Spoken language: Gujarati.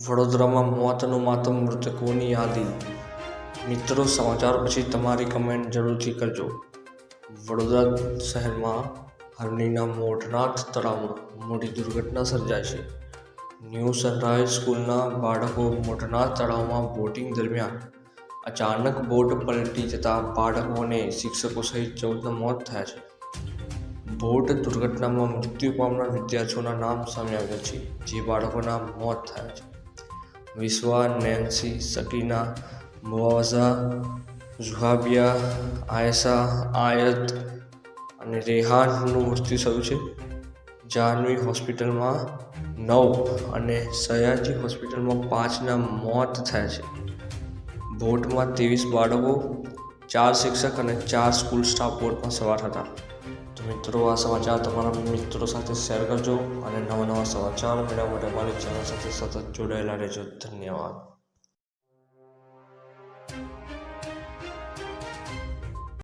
વડોદરામાં મોતનું માતમ મૃતકોની યાદી. મિત્રો, સમાચાર પછી તમારી કમેન્ટ જરૂરથી કરજો. વડોદરા શહેરમાં હરણીના મોઢનાથ તળાવમાં મોટી દુર્ઘટના સર્જાઈ છે. ન્યૂ સનરાઈઝ સ્કૂલના બાળકો મોઢનાથ તળાવમાં બોટિંગ દરમિયાન અચાનક બોટ પલટી જતાં બાળકોને શિક્ષકો સહિત ચૌદના મોત થયા છે. બોટ દુર્ઘટનામાં મૃત્યુ પામનાર વિદ્યાર્થીઓના નામ સામે આવ્યા છે, જે બાળકોના મોત થયા છે. વિશ્વા નેન્સી, સકીના, મુઆવઝા, ઝુહાબિયા, આયસા, આયત અને રેહાનનું મૃત્યુ થયું છે. જાહ્નવી હોસ્પિટલમાં નવ અને સયાજી હોસ્પિટલમાં પાંચના મોત થયા છે. બોટમાં ત્રેવીસ બાળકો, ચાર શિક્ષક અને ચાર સ્કૂલ સ્ટાફ બોટમાં સવાર હતા. મિત્રો, આ સમાચાર તમારા મિત્રો સાથે શેર કરજો અને નવા નવા સમાચાર મેળવવા માટે અમારી ચેનલ સાથે સતત જોડાયેલા રહેજો. ધન્યવાદ.